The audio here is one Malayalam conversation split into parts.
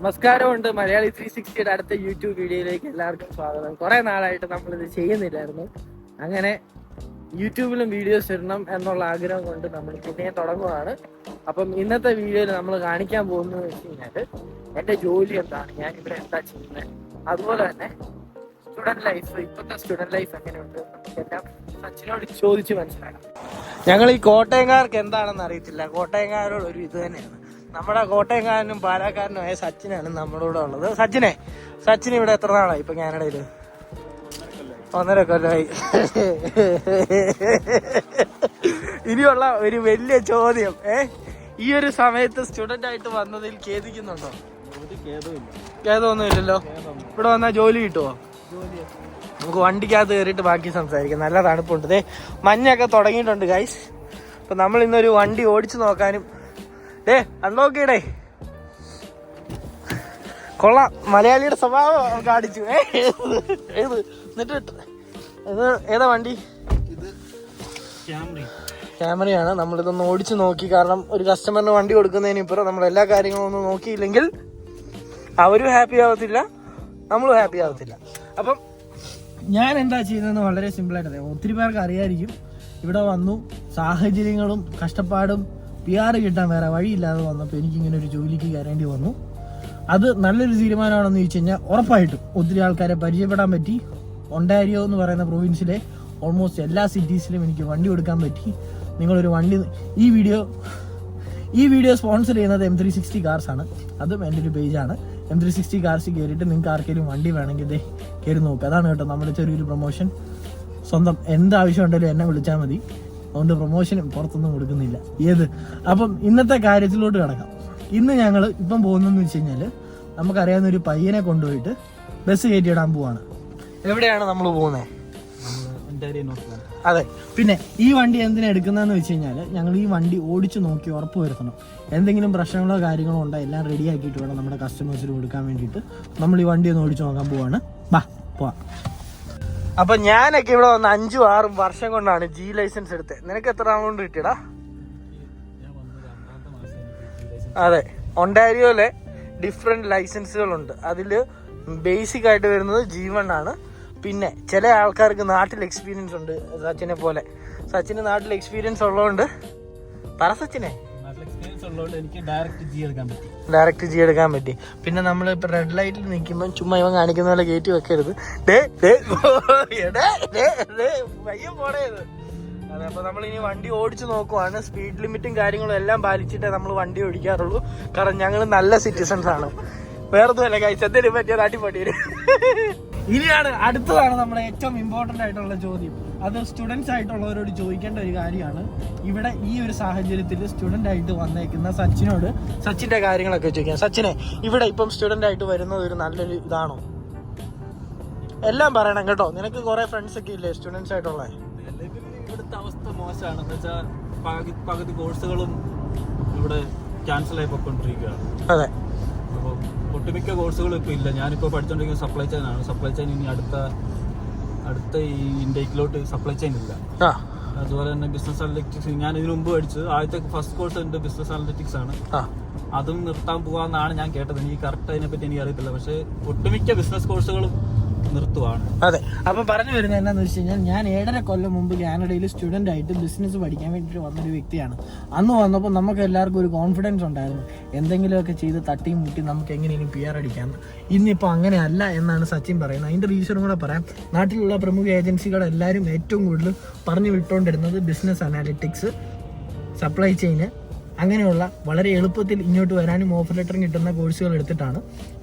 നമസ്കാരമുണ്ട്. മലയാളി ത്രീ സിക്സ്റ്റിയുടെ അടുത്ത യൂട്യൂബ് വീഡിയോയിലേക്ക് എല്ലാവർക്കും സ്വാഗതം. കുറെ നാളായിട്ട് നമ്മളിത് ചെയ്യുന്നില്ലായിരുന്നു. അങ്ങനെ യൂട്യൂബിലും വീഡിയോസ് ഇടണം എന്നുള്ള ആഗ്രഹം കൊണ്ട് നമ്മൾ പിന്നെയും തുടങ്ങുകയാണ് അപ്പം ഇന്നത്തെ വീഡിയോയിൽ നമ്മൾ കാണിക്കാൻ പോകുന്നത് വെച്ച് കഴിഞ്ഞാൽ എന്റെ ജോലി എന്താണ്? ഞാൻ ഇവിടെ എന്താ ചെയ്യുന്നത്? അതുപോലെ തന്നെ സ്റ്റുഡന്റ് ലൈഫ് ഇപ്പോഴത്തെ സ്റ്റുഡന്റ് ലൈഫ് എങ്ങനെയുണ്ട്? നമുക്കെല്ലാം സച്ചിനോട് ചോദിച്ച് മനസ്സിലാക്കാം. ഞങ്ങൾ ഈ കോട്ടയംകാർക്ക് എന്താണെന്ന് അറിയത്തില്ല. കോട്ടയംകാരോട് ഒരു ഇത് തന്നെയാണ്. നമ്മുടെ കോട്ടയംകാരനും പാലക്കാരനുമായ സച്ചിനാണ് നമ്മളിവിടെ ഉള്ളത്. സച്ചിനെ സച്ചിൻ ഇവിടെ എത്ര നാളായി ഇപ്പൊ കാനഡയിൽ? ഒന്നര കൊല്ലമായി ഇനിയുള്ള ഒരു വലിയ ചോദ്യം ഏ? ഈ ഒരു സമയത്ത് സ്റ്റുഡന്റ് ആയിട്ട് വന്നതിൽ ഖേദിക്കുന്നുണ്ടോ? ഖേദമൊന്നും ഇല്ലല്ലോ ഇവിടെ വന്നാൽ ജോലി കിട്ടുമോ നമുക്ക് വണ്ടിക്കകത്ത് കയറിയിട്ട് ബാക്കി സംസാരിക്കാം. നല്ല തണുപ്പുണ്ട്. ദേ മഞ്ഞൊക്കെ തുടങ്ങിയിട്ടുണ്ട് ഗൈസ് അപ്പൊ നമ്മൾ ഇന്നൊരു വണ്ടി ഓടിച്ചു നോക്കാനും ഡേ അൺലോക്കിടേ കൊള്ളാം. മലയാളിയുടെ സ്വഭാവം കാണിച്ചു. ഏ ഏത് എന്നിട്ട് ഇത് ഏതാ വണ്ടി? ക്യാമറയാണ് നമ്മളിതൊന്ന് ഓടിച്ചു നോക്കി. കാരണം ഒരു കസ്റ്റമറിന് വണ്ടി കൊടുക്കുന്നതിന് ഇപ്പുറം നമ്മൾ എല്ലാ കാര്യങ്ങളും ഒന്നും നോക്കിയില്ലെങ്കിൽ അവരും ഹാപ്പി ആവത്തില്ല നമ്മളും ഹാപ്പി ആവത്തില്ല. അപ്പം ഞാൻ എന്താ ചെയ്യുന്നതെന്ന് വളരെ സിമ്പിളായിട്ട് ഒത്തിരി പേർക്ക് അറിയായിരിക്കും. ഇവിടെ വന്നു. സാഹചര്യങ്ങളും കഷ്ടപ്പാടും പി ആർ കിട്ടാൻ വേറെ വഴിയില്ലാതെ വന്നപ്പോൾ എനിക്കിങ്ങനെ ഒരു ജോലിക്ക് കയറേണ്ടി വന്നു. അത് നല്ലൊരു തീരുമാനമാണെന്ന് ചോദിച്ചു കഴിഞ്ഞാൽ ഉറപ്പായിട്ടും ഒത്തിരി ആൾക്കാരെ പരിചയപ്പെടാൻ പറ്റി. ഒണ്ടാരിയോ എന്ന് പറയുന്ന പ്രൊവിൻസിലെ ഓൾമോസ്റ്റ് എല്ലാ സിറ്റീസിലും എനിക്ക് വണ്ടി കൊടുക്കാൻ പറ്റി. നിങ്ങളൊരു വണ്ടി ഈ വീഡിയോ ഈ വീഡിയോ സ്പോൺസർ ചെയ്യുന്നത് എം ത്രീ സിക്സ്റ്റി കാർസ് ആണ്. അതും എന്റെ ഒരു പേജാണ് എം ത്രീ സിക്സ്റ്റി കാർസ് കയറിയിട്ട് നിങ്ങൾക്ക് ആർക്കെങ്കിലും വണ്ടി വേണമെങ്കിൽ ഇതേ കയറി നോക്കുക അതാണ് കേട്ടോ നമ്മുടെ ചെറിയൊരു പ്രൊമോഷൻ സ്വന്തം എന്ത് ആവശ്യം ഉണ്ടെങ്കിലും എന്നെ വിളിച്ചാൽ മതി. അതുകൊണ്ട് പ്രൊമോഷനും പുറത്തൊന്നും കൊടുക്കുന്നില്ല. ഏത്? അപ്പം ഇന്നത്തെ കാര്യത്തിലോട്ട് കിടക്കാം. ഇന്ന് ഞങ്ങൾ ഇപ്പം പോകുന്നതെന്ന് വെച്ച് കഴിഞ്ഞാൽ നമുക്കറിയാവുന്ന ഒരു പയ്യനെ കൊണ്ടുപോയിട്ട് ബസ് കയറ്റിയിടാൻ പോവാണ്. എവിടെയാണ് നമ്മൾ പോകുന്നത് അതെ. പിന്നെ ഈ വണ്ടി എന്തിനാ എടുക്കുന്നതെന്ന് വെച്ച് കഴിഞ്ഞാൽ ഞങ്ങൾ ഈ വണ്ടി ഓടിച്ചു നോക്കി ഉറപ്പ് വരുത്തണം. എന്തെങ്കിലും പ്രശ്നങ്ങളോ കാര്യങ്ങളോ ഉണ്ടോ എല്ലാം റെഡി ആക്കിയിട്ട് വേണം നമ്മുടെ കസ്റ്റമേഴ്സിന് കൊടുക്കാൻ വേണ്ടിയിട്ട്. നമ്മൾ ഈ വണ്ടി ഒന്ന് ഓടിച്ചു നോക്കാൻ പോവാണ്. ബാ പോവാ. അപ്പൊ ഞാനൊക്കെ ഇവിടെ വന്ന അഞ്ചും ആറും വർഷം കൊണ്ടാണ് ജി ലൈസൻസ് എടുത്തത് നിനക്ക് എത്ര നാൾ കൊണ്ട് കിട്ടിയടാ? അതെ ഒണ്ടാരിയോയിലെ ഡിഫറെന്റ് ലൈസൻസുകളുണ്ട് അതിൽ ബേസിക് ആയിട്ട് വരുന്നത് ജി വൺ ആണ്. പിന്നെ ചില ആൾക്കാർക്ക് നാട്ടിൽ എക്സ്പീരിയൻസ് ഉണ്ട് സച്ചിനെ പോലെ. സച്ചിന് നാട്ടിൽ എക്സ്പീരിയൻസ് ഉള്ളതുകൊണ്ട് പറ സച്ചിനെ. എനിക്ക് ഡയറക്റ്റ് ജി എടുക്കാൻ പറ്റി. ഡയറക്റ്റ് എടുക്കാൻ പിന്നെ നമ്മൾ ഇപ്പൊ റെഡ് ലൈറ്റിൽ നിൽക്കുമ്പോൾ ചുമ്മാ ഇവൻ കാണിക്കുന്ന പോലെ കയറ്റി വെക്കരുത്. അപ്പൊ നമ്മൾ ഇനി വണ്ടി ഓടിച്ചു നോക്കുവാണ്. സ്പീഡ് ലിമിറ്റും കാര്യങ്ങളും എല്ലാം പാലിച്ചിട്ടേ നമ്മൾ വണ്ടി ഓടിക്കാറുള്ളൂ. കാരണം ഞങ്ങൾ നല്ല സിറ്റിസൺസ് ആണ്. വേറെ അല്ല കഴിച്ച് എന്തെങ്കിലും പറ്റിയ നാട്ടിപ്പൊട്ടി ഇനിയാണ് അടുത്തതാണ് നമ്മുടെ ഏറ്റവും ഇമ്പോർട്ടന്റ് ആയിട്ടുള്ള ചോദ്യം. അത് സ്റ്റുഡൻസ് ആയിട്ടുള്ളവരോട് ചോദിക്കേണ്ട ഒരു കാര്യമാണ്. ഇവിടെ ഈ ഒരു സാഹചര്യത്തിൽ സ്റ്റുഡന്റ് ആയിട്ട് വന്നേക്കുന്ന സച്ചിനോട് സച്ചിന്റെ കാര്യങ്ങളൊക്കെ ചോദിക്കാം. സച്ചിനെ ഇവിടെ ഇപ്പം സ്റ്റുഡന്റ് ആയിട്ട് വരുന്നത് ഒരു നല്ലൊരു ഇതാണോ? എല്ലാം പറയണം കേട്ടോ. നിനക്ക് കുറെ ഫ്രണ്ട്സ് ഒക്കെ ഇല്ലേ സ്റ്റുഡൻസ് ആയിട്ടുള്ള? ഇവിടുത്തെ അവസ്ഥ മോശമാണ്. എന്ന് വെച്ചാൽ പകുതി പകുതി കോഴ്സുകളും ഇവിടെ ക്യാൻസൽ ആയി പോയിക്കൊണ്ടിരിക്കുകയാണ് അതെ. ഒട്ടുമിക്ക കോഴ്സുകളും ഇപ്പോൾ ഇല്ല. ഞാനിപ്പോൾ പഠിച്ചുകൊണ്ടിരിക്കുന്ന സപ്ലൈ ചെയിൻ ആണ്. സപ്ലൈ ചെയിൻ ഇനി അടുത്ത അടുത്ത ഈ ഇൻഡേക്കിലോട്ട് സപ്ലൈ ചെയിൻ ഇല്ല. അതുപോലെ തന്നെ ബിസിനസ് അനലിറ്റിക്സ് ഞാൻ ഇതിനു മുമ്പ് പഠിച്ചത് ആദ്യത്തെ ഫസ്റ്റ് കോഴ്സ് എന്റെ ബിസിനസ് അനലിറ്റിക്സ് ആണ്. അതും നിർത്താൻ പോകാമെന്നാണ് ഞാൻ കേട്ടത്. എനിക്ക് കറക്റ്റ് അതിനെപ്പറ്റി എനിക്ക് അറിയത്തില്ല. പക്ഷേ ഒട്ടുമിക്ക ബിസിനസ് കോഴ്സുകളും നിർത്തുവാണ്. അതെ. അപ്പൊ പറഞ്ഞു വരുന്നത് എന്താന്ന് വെച്ച് കഴിഞ്ഞാൽ ഞാൻ ഏഴര കൊല്ലം മുമ്പ് കാനഡയിൽ സ്റ്റുഡന്റ് ആയിട്ട് ബിസിനസ് പഠിക്കാൻ വേണ്ടിയിട്ട് വന്നൊരു വ്യക്തിയാണ്. അന്ന് വന്നപ്പോൾ നമുക്ക് എല്ലാവർക്കും ഒരു കോൺഫിഡൻസ് ഉണ്ടായിരുന്നു. എന്തെങ്കിലുമൊക്കെ ചെയ്ത് തട്ടിയും മുട്ടി നമുക്ക് എങ്ങനെയും പി ആർ അടിക്കാം ഇന്നിപ്പോൾ അങ്ങനെ അല്ല എന്നാണ് സച്ചിൻ പറയുന്നത്. അതിന്റെ റീസണും കൂടെ പറയാം. നാട്ടിലുള്ള പ്രമുഖ ഏജൻസികൾ എല്ലാവരും ഏറ്റവും കൂടുതൽ പറഞ്ഞു വിട്ടുകൊണ്ടിരുന്നത് ബിസിനസ് അനാലിറ്റിക്സ് സപ്ലൈ ചെയിന് അങ്ങനെയുള്ള വളരെ എളുപ്പത്തിൽ ഇങ്ങോട്ട് വരാനും ഓഫർ ലെറ്റർ കിട്ടുന്ന കോഴ്സുകൾ എടുത്തിട്ടാണ്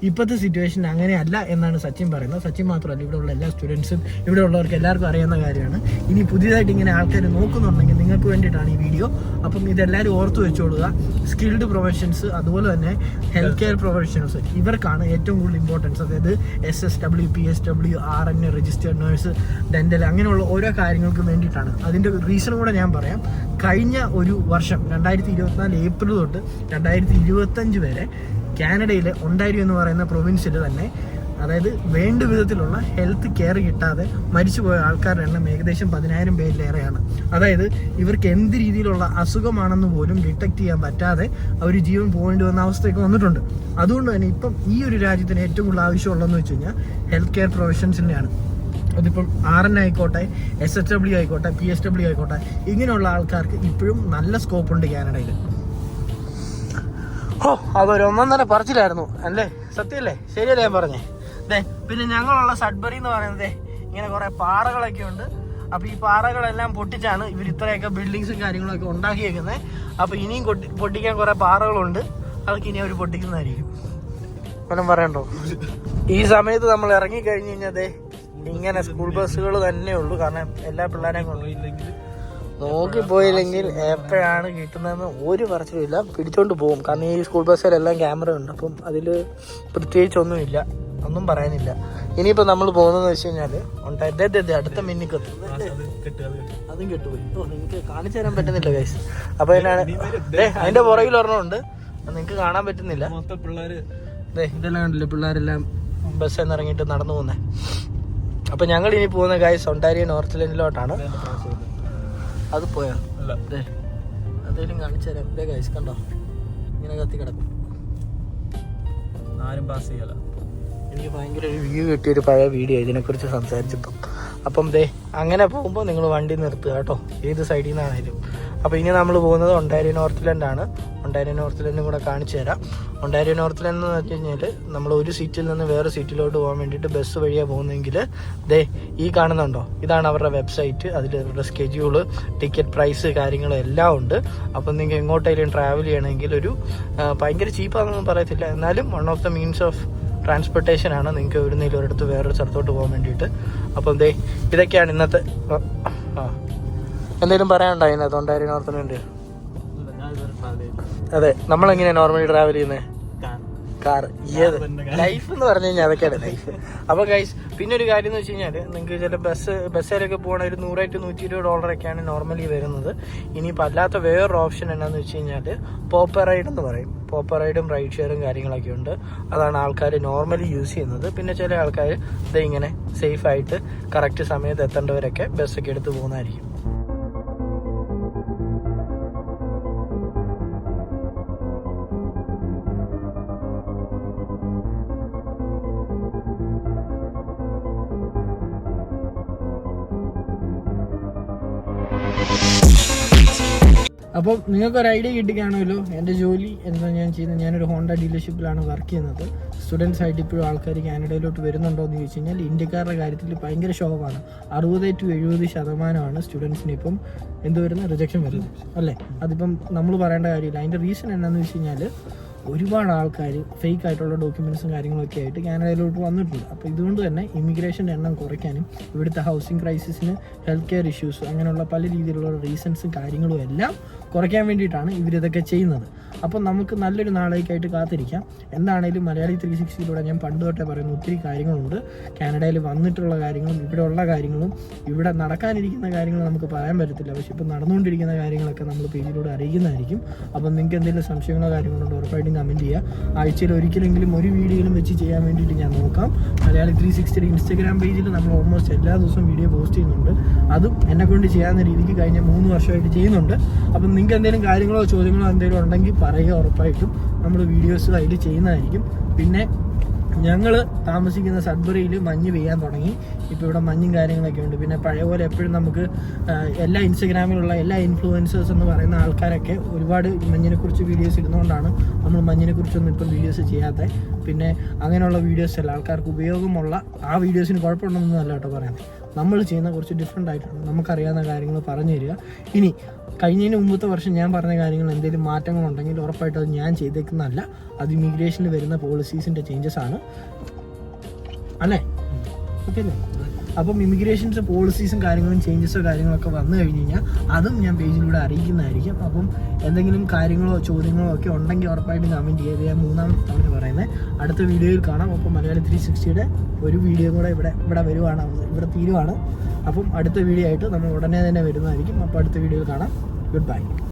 ഇപ്പോഴത്തെ സിറ്റുവേഷൻ അങ്ങനെയല്ല എന്നാണ് സച്ചിൻ പറയുന്നത്. സച്ചിൻ മാത്രമല്ല ഇവിടെയുള്ള എല്ലാ സ്റ്റുഡൻസും ഇവിടെ ഉള്ളവർക്ക് എല്ലാവർക്കും അറിയാവുന്ന കാര്യമാണ്. ഇനി പുതിയതായിട്ട് ഇങ്ങനെ ആൾക്കാർ നോക്കുന്നുണ്ടെങ്കിൽ നിങ്ങൾക്ക് വേണ്ടിയിട്ടാണ് ഈ വീഡിയോ അപ്പം ഇതെല്ലാവരും ഓർത്ത് വെച്ചോളുക. സ്കിൽഡ് പ്രൊഫഷൻസ് അതുപോലെ തന്നെ ഹെൽത്ത് കെയർ പ്രൊഫഷൻസ് ഇവർക്കാണ് ഏറ്റവും കൂടുതൽ ഇമ്പോർട്ടൻസ് അതായത് S S W P S W R N registered nurse dental അങ്ങനെയുള്ള ഓരോ കാര്യങ്ങൾക്കും വേണ്ടിയിട്ടാണ്. അതിന്റെ റീസൺ കൂടെ ഞാൻ പറയാം. കഴിഞ്ഞ ഒരു വർഷം രണ്ടായിരത്തി ഇരുപത്തിനാല് ഏപ്രിൽ തൊട്ട് രണ്ടായിരത്തി ഇരുപത്തഞ്ച് വരെ കാനഡയിലെ ഒണ്ടാരി എന്ന് പറയുന്ന പ്രൊവിൻസിൽ തന്നെ അതായത് വേണ്ട വിധത്തിലുള്ള ഹെൽത്ത് കെയർ കിട്ടാതെ മരിച്ചുപോയ ആൾക്കാരുടെ എണ്ണം ഏകദേശം പതിനായിരം പേരിലേറെയാണ്. അതായത് ഇവർക്ക് എന്ത് രീതിയിലുള്ള അസുഖമാണെന്ന് പോലും ഡിറ്റക്ട് ചെയ്യാൻ പറ്റാതെ അവർ ജീവൻ പോകേണ്ടി വന്ന അവസ്ഥയൊക്കെ വന്നിട്ടുണ്ട്. അതുകൊണ്ട് തന്നെ ഇപ്പം ഈ ഒരു രാജ്യത്തിന് ഏറ്റവും കൂടുതൽ ആവശ്യമുള്ളതെന്ന് വെച്ച് കഴിഞ്ഞാൽ ഹെൽത്ത് കെയർ പ്രൊഫഷൻസിന്റെയാണ് അതിപ്പം ആർ എൻ ആയിക്കോട്ടെ എസ് എച്ച് ഡബ്ല്യു ആയിക്കോട്ടെ പി എസ് ഡബ്ല്യു ആയിക്കോട്ടെ ഇങ്ങനെയുള്ള ആൾക്കാർക്ക് ഇപ്പോഴും നല്ല സ്കോപ്പ് ഉണ്ട് കാനഡയിൽ ഓ അതൊരു ഒന്നൊന്നര പറിച്ചില്ലായിരുന്നു. അല്ലേ? സത്യമല്ലേ ശരിയല്ലേ ഞാൻ പറഞ്ഞേ? അതെ പിന്നെ ഞങ്ങളുള്ള സഡ്ബറി എന്ന് പറയുന്നത് ഇങ്ങനെ കുറെ പാറകളൊക്കെ ഉണ്ട്. അപ്പൊ ഈ പാറകളെല്ലാം പൊട്ടിച്ചാണ് ഇവർ ഇത്രയൊക്കെ ബിൽഡിങ്സും കാര്യങ്ങളൊക്കെ ഉണ്ടാക്കിയേക്കുന്നത് അപ്പൊ ഇനിയും പൊട്ടിക്കാൻ കുറെ പാറകളുണ്ട്. അതൊക്കെ ഇനി അവർ പൊട്ടിക്കുന്നതായിരിക്കും. വല്ലതും പറയണ്ടോ? ഈ സമയത്ത് നമ്മൾ ഇറങ്ങി കഴിഞ്ഞു കഴിഞ്ഞാൽ ഇങ്ങനെ സ്കൂൾ ബസ്സുകൾ തന്നെ ഉള്ളൂ കാരണം എല്ലാ പിള്ളേരെയും കൊണ്ട് ഇല്ലെങ്കിൽ നോക്കി പോയില്ലെങ്കിൽ എപ്പോഴാണ് കിട്ടുന്നതെന്ന് ഒരു പറച്ചിലുമില്ല പിടിച്ചോണ്ട് പോകും. കാരണം ഈ സ്കൂൾ ബസ്സിലെല്ലാം ക്യാമറ ഉണ്ട്. അപ്പം അതിൽ പ്രത്യേകിച്ചൊന്നുമില്ല. ഒന്നും പറയാനില്ല. ഇനിയിപ്പോൾ നമ്മൾ പോകുന്നതെന്ന് വെച്ച് കഴിഞ്ഞാൽ ഉണ്ടായിട്ട് അടുത്ത മിന്നിക്കത്ത് അത് കെട്ടുപോയി. ഓ നിങ്ങൾക്ക് കാണിച്ചു തരാൻ പറ്റുന്നില്ല ഗൈസ് അപ്പോൾ എന്നാണ്? ദേ അതിന്റെ പുറകിൽ ഒരെണ്ണമുണ്ട് നിങ്ങൾക്ക് കാണാൻ പറ്റുന്നില്ല. ഇതെല്ലാം കണ്ടില്ലേ? പിള്ളേരെല്ലാം ബസ്സിൽ നിന്ന് ഇറങ്ങിയിട്ട് നടന്നു പോകുന്നത് അപ്പോൾ ഞങ്ങൾ ഇനി പോകുന്ന ഗൈസ് ഒണ്ടാരി നോർത്ത് ലൈനിലോട്ടാണ് അത് പോയോ. അല്ല അതേലും കാണിച്ചു തരാം. ദേ കൈസ് കണ്ടോ? ഇങ്ങനെ കത്തി കിടക്കും. ആരും പാസ് ചെയ്യല എനിക്ക് ഭയങ്കര ഒരു വ്യൂ കിട്ടിയ ഒരു പഴയ വീഡിയോ ഇതിനെക്കുറിച്ച് സംസാരിച്ചപ്പം. അപ്പം ദേ അങ്ങനെ പോകുമ്പോൾ നിങ്ങൾ വണ്ടി നിർത്തുക കേട്ടോ. ഏത് സൈഡിൽ നിന്നാണേലും. അപ്പോൾ ഇനി നമ്മൾ പോകുന്നത് Ontario north Ontario Ontario north ലാൻഡും കൂടെ കാണിച്ചു തരാം. ഒണ്ടാരി നോർത്ത് ലാൻഡ് എന്ന് വെച്ച് കഴിഞ്ഞാൽ നമ്മൾ ഒരു സീറ്റിൽ നിന്ന് വേറെ സീറ്റിലോട്ട് പോകാൻ വേണ്ടിയിട്ട് ബസ് വഴിയാണ് പോകുന്നതെങ്കിൽ ദേ ഈ കാണുന്നുണ്ടോ? ഇതാണ് അവരുടെ വെബ്സൈറ്റ് അതിൽ അവരുടെ സ്കെഡ്യൂൾ ടിക്കറ്റ് പ്രൈസ് കാര്യങ്ങളും എല്ലാം ഉണ്ട്. അപ്പം നിങ്ങൾക്ക് എങ്ങോട്ടെങ്കിലും ട്രാവൽ ചെയ്യണമെങ്കിൽ ഒരു ഭയങ്കര ചീപ്പാണെന്നൊന്നും പറയത്തില്ല. എന്നാലും one of the means of transportation ആണ് നിങ്ങൾക്ക് എവിടുന്നേലും ഒരിടത്ത് വേറൊരു സ്ഥലത്തോട്ട് പോകാൻ വേണ്ടിയിട്ട്. അപ്പം ദേ ഇതൊക്കെയാണ് ഇന്നത്തെ ആ. എന്തെങ്കിലും പറയാനുണ്ടോ അതിനകത്ത് ഉണ്ടായിരുന്നു നോർത്തിന് വേണ്ടി അതെ നമ്മളെങ്ങനെയാണ് നോർമലി ട്രാവൽ ചെയ്യുന്നത് കാർ. ലൈഫ് എന്ന് പറഞ്ഞു കഴിഞ്ഞാൽ അതൊക്കെയാണ് ലൈഫ് അപ്പോൾ ഗൈസ് പിന്നെ ഒരു കാര്യം എന്ന് വെച്ച് കഴിഞ്ഞാൽ നിങ്ങൾക്ക് ചില ബസ് ബസ്സിലൊക്കെ പോകണ ഒരു നൂറായിട്ട് നൂറ്റി ഇരുപത് ഡോളറൊക്കെയാണ് നോർമലി വരുന്നത്. ഇനിയിപ്പോൾ അല്ലാത്ത വേറൊരു ഓപ്ഷൻ എന്നാന്ന് വെച്ച് കഴിഞ്ഞാൽ പോപ്പർ റൈഡ് എന്ന് പറയും. പോപ്പർ റൈഡും റൈഡ് ഷെയറും കാര്യങ്ങളൊക്കെ ഉണ്ട്. അതാണ് ആൾക്കാർ നോർമലി യൂസ് ചെയ്യുന്നത്. പിന്നെ ചില ആൾക്കാർ ഇത് ഇങ്ങനെ സേഫ് ആയിട്ട് കറക്റ്റ് സമയത്ത് എത്തേണ്ടവരൊക്കെ ബസ്സൊക്കെ എടുത്ത് പോകുന്നതായിരിക്കും. അപ്പം നിങ്ങൾക്ക് ഒരു ഐഡിയ കിട്ടിക്കാണുമല്ലോ എന്റെ ജോലി എന്താ ഞാൻ ചെയ്യുന്നത് ഞാനൊരു ഹോണ്ട ഡീലർഷിപ്പിലാണ് വർക്ക് ചെയ്യുന്നത്. സ്റ്റുഡൻസ് ആയിട്ട് ഇപ്പോഴും ആൾക്കാർ കാനഡയിലോട്ട് വരുന്നുണ്ടോ എന്ന് ചോദിച്ചു കഴിഞ്ഞാൽ ഇന്ത്യക്കാരുടെ കാര്യത്തിൽ ഭയങ്കര ശോഭമാണ്. അറുപത് ടു എഴുപത് ശതമാനമാണ് സ്റ്റുഡൻസിന് ഇപ്പം എന്ത് വരുന്ന റിജക്ഷൻ വരുന്നത്. അല്ലേ? അതിപ്പം നമ്മൾ പറയേണ്ട കാര്യമില്ല. അതിന്റെ റീസൺ എന്താണെന്ന് വെച്ച് കഴിഞ്ഞാൽ ഒരുപാട് ആൾക്കാർ ഫേക്ക് ആയിട്ടുള്ള ഡോക്യുമെന്റ്സും കാര്യങ്ങളൊക്കെ ആയിട്ട് കാനഡയിലോട്ട് വന്നിട്ടുണ്ട്. അപ്പോൾ ഇതുകൊണ്ട് തന്നെ ഇമിഗ്രേഷന്റെ എണ്ണം കുറയ്ക്കാനും ഇവിടുത്തെ ഹൗസിംഗ് ക്രൈസിസിന് ഹെൽത്ത് കെയർ ഇഷ്യൂസ് അങ്ങനെയുള്ള പല രീതിയിലുള്ള റീസൺസും കാര്യങ്ങളും എല്ലാം കുറയ്ക്കാൻ വേണ്ടിയിട്ടാണ് ഇവരിതൊക്കെ ചെയ്യുന്നത്. അപ്പോൾ നമുക്ക് നല്ലൊരു നാളേക്കായിട്ട് കാത്തിരിക്കാം. എന്താണേലും മലയാളി ത്രീ സിക്സ്റ്റിയിലൂടെ ഞാൻ പണ്ട് തൊട്ടേ പറയുന്ന ഒത്തിരി കാര്യങ്ങളുണ്ട്. കാനഡയിൽ വന്നിട്ടുള്ള കാര്യങ്ങളും ഇവിടെ ഉള്ള കാര്യങ്ങളും ഇവിടെ നടക്കാനിരിക്കുന്ന കാര്യങ്ങൾ നമുക്ക് പറയാൻ പറ്റത്തില്ല. പക്ഷേ ഇപ്പോൾ നടന്നുകൊണ്ടിരിക്കുന്ന കാര്യങ്ങളൊക്കെ നമ്മൾ പേജിലൂടെ അറിയിക്കുന്നതായിരിക്കും. അപ്പം നിങ്ങൾക്ക് എന്തെങ്കിലും സംശയങ്ങളോ കാര്യങ്ങളുണ്ടോ? ഉറപ്പായിട്ടും കമന്റ് ചെയ്യുക. ആഴ്ചയിൽ ഒരിക്കലെങ്കിലും ഒരു വീഡിയോയിലും വെച്ച് ചെയ്യാൻ വേണ്ടിയിട്ട് ഞാൻ നോക്കാം. മലയാളി ത്രീ സിക്സ്റ്റിയുടെ ഇൻസ്റ്റാഗ്രാം പേജിൽ നമ്മൾ ഓൾമോസ്റ്റ് എല്ലാ ദിവസവും വീഡിയോ പോസ്റ്റ് ചെയ്യുന്നുണ്ട്. അതും എന്നെ കൊണ്ട് ചെയ്യാവുന്ന രീതിക്ക് കഴിഞ്ഞ മൂന്ന് വർഷമായിട്ട് ചെയ്യുന്നുണ്ട്. അപ്പം നിങ്ങൾക്ക് എന്തെങ്കിലും കാര്യങ്ങളോ ചോദ്യങ്ങളോ എന്തെങ്കിലും ഉണ്ടെങ്കിൽ പറയുക ഉറപ്പായിട്ടും. നമ്മൾ വീഡിയോസ് അതിൽ ചെയ്യുന്നതായിരിക്കും. പിന്നെ ഞങ്ങൾ താമസിക്കുന്ന സദ്ബറിയിൽ മഞ്ഞ് പെയ്യാൻ തുടങ്ങി. ഇപ്പോൾ ഇവിടെ മഞ്ഞും കാര്യങ്ങളൊക്കെ ഉണ്ട്. പിന്നെ പഴയ പോലെ എപ്പോഴും നമുക്ക് എല്ലാ ഇൻസ്റ്റഗ്രാമിലുള്ള എല്ലാ ഇൻഫ്ലുവൻസേഴ്സ് എന്ന് പറയുന്ന ആൾക്കാരൊക്കെ ഒരുപാട് മഞ്ഞിനെക്കുറിച്ച് വീഡിയോസ് ഇടുന്നതുകൊണ്ടാണ് നമ്മൾ മഞ്ഞിനെക്കുറിച്ചൊന്നും ഇപ്പം വീഡിയോസ് ചെയ്യാത്തത് പിന്നെ അങ്ങനെയുള്ള വീഡിയോസ് അല്ല. ആൾക്കാർക്ക് ഉപയോഗമുള്ള ആ വീഡിയോസിന് കുഴപ്പമുണ്ടെന്നൊന്നും അല്ല കേട്ടോ പറയുന്നത്. നമ്മൾ ചെയ്യുന്ന കുറച്ച് ഡിഫറെന്റ് ആയിട്ടാണ് നമുക്കറിയാവുന്ന കാര്യങ്ങൾ പറഞ്ഞു തരിക. ഇനി കഴിഞ്ഞതിന് മുമ്പത്തെ വർഷം ഞാൻ പറഞ്ഞ കാര്യങ്ങൾ എന്തെങ്കിലും മാറ്റങ്ങൾ ഉണ്ടെങ്കിൽ ഉറപ്പായിട്ടും അത് ഞാൻ ചെയ്തേക്കുന്നതല്ല. അത് ഇമിഗ്രേഷനിൽ വരുന്ന പോളിസീസിന്റെ ചേഞ്ചസ് ആണ്. അല്ലേ? ഓക്കെ അല്ലേ? അപ്പം ഇമിഗ്രേഷൻസ് പോളിസീസും കാര്യങ്ങളും ചേഞ്ചസോ കാര്യങ്ങളൊക്കെ വന്നു കഴിഞ്ഞ് കഴിഞ്ഞാൽ അതും ഞാൻ പേജിലൂടെ അറിയിക്കുന്നതായിരിക്കും. അപ്പം എന്തെങ്കിലും കാര്യങ്ങളോ ചോദ്യങ്ങളോ ഒക്കെ ഉണ്ടെങ്കിൽ ഉറപ്പായിട്ട് കമന്റ് ചെയ്ത് ഞാൻ മൂന്നാം തവണ പറയുന്നത്. അടുത്ത വീഡിയോയിൽ കാണാം. അപ്പം മലയാളി ത്രീ സിക്സ്റ്റിയുടെ ഒരു വീഡിയോ കൂടെ ഇവിടെ ഇവിടെ വരുവാണ്. ഇവിടെ തീരുവാണ്. അപ്പം അടുത്ത വീഡിയോ ആയിട്ട് നമ്മൾ ഉടനെ തന്നെ വരുന്നതായിരിക്കും. അപ്പോൾ അടുത്ത വീഡിയോയിൽ കാണാം. Good bye